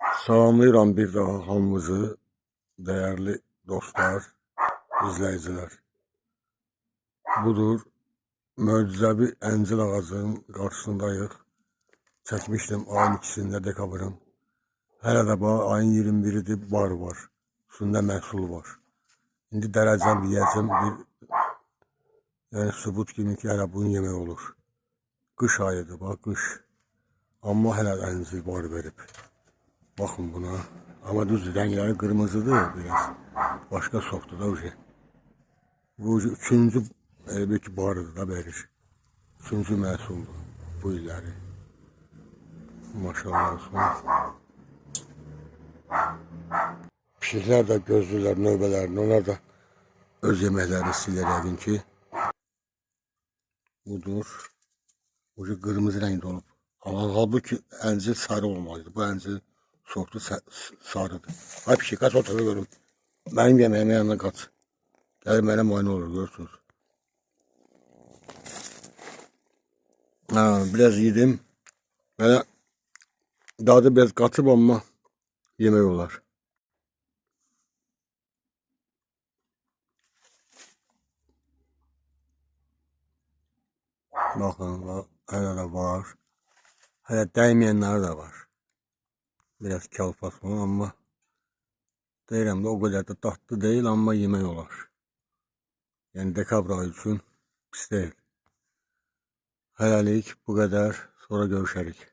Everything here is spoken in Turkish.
Salamlayıram bir daha hamımızı, değerli dostlar, izleyiciler. Budur, möcüzəvi əncil ağacının qarşısındayıq. Çəkmişdim ayın ikisində dekabrın. Hələ də ayın 21-idir, bar var. Üstündə məhsul var. İndi dərəcəm yeyəcəm bir yəni sübut kimi ki, hələ bunun yemək olur. Qış ayıdır, bax qış. Amma hələ əncil bar verib. Bakın buna. Ama düz renkleri kırmızıdır biraz. Başka soktu da şey. Bu üçüncü e, belki barıdır da verir. Üçüncü məhsuldur bu illəri. Maşallah olsun. Pişiklər də gözlürlər növbələrini. Onlar da öz yeməkləri istəyirlər yəqin ki. Budur. Bu şey qırmızı rəngdə olub. Halbuki əncil sarı olmalıydı. Bu əncil sortu sa- sarıdır. Ay pişik kaç otağı görüm. Benim yemeğime yanına kat. Gelin benim muayene olur görürsünüz. Ha, biraz yedim. Böyle dadı biraz katıp ama yemek olar. Bakın bak, hele de var. Hele değmeyenler de var. Biraz kalpasma ama deyirəm də o qədər də dadlı deyil, amma yemək olar. Yəni dekabr ayı üçün pis deyil. Hələlik bu qədər, sonra görüşərik.